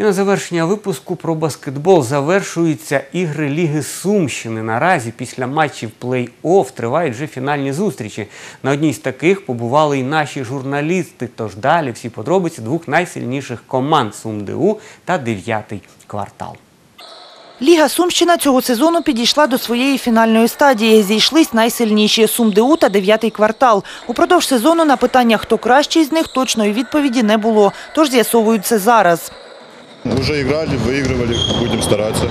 І на завершення випуску про баскетбол завершуються ігри Ліги Сумщини. Наразі після матчів плей-офф тривають вже фінальні зустрічі. На одній з таких побували і наші журналісти. Тож далі всі подробиці двох найсильніших команд СумДУ та дев'ятий квартал. Ліга Сумщина цього сезону підійшла до своєї фінальної стадії. Зійшлись найсильніші – СумДУ та дев'ятий квартал. Упродовж сезону на питання, хто кращий з них, точної відповіді не було. Тож з'ясовують це зараз. Уже играли, выигрывали, будем стараться,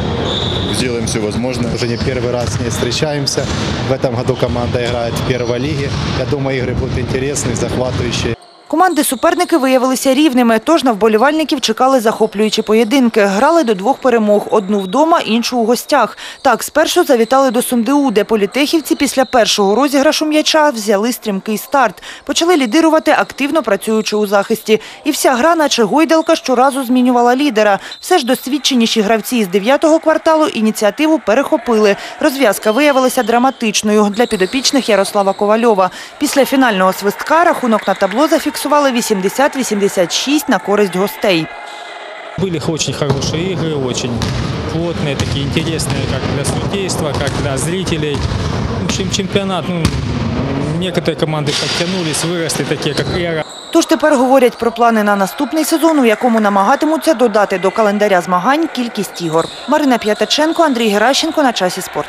сделаем все возможное. Уже не первый раз с ней встречаемся. В этом году команда играет в первой лиге. Я думаю, игры будут интересные, захватывающие. Команди-суперники виявилися рівними, тож на вболівальників чекали захоплюючі поєдинки. Грали до двох перемог – одну вдома, іншу у гостях. Так, спершу завітали до СумДУ, де політехівці після першого розіграшу м'яча взяли стрімкий старт. Почали лідирувати, активно працюючи у захисті. І вся гра, наче гойдалка, щоразу змінювала лідера. Все ж досвідченіші гравці із дев'ятого кварталу ініціативу перехопили. Розв'язка виявилася драматичною для підопічних Ярослава Ковальова. Після фінального свистка рахунок на табло зафіксували 80-86 на користь гостей. Были очень хорошие игры, очень плотные, такие интересные как для судейства, как для зрителей. В общем, чемпионат, ну, некоторые команды подтянулись, выросли, такие как Эра. Тож тепер говорять про плани на наступний сезон, у якому намагатимуться додати до календаря змагань кількість ігор. Марина П'ятаченко, Андрій Геращенко на часі спорт.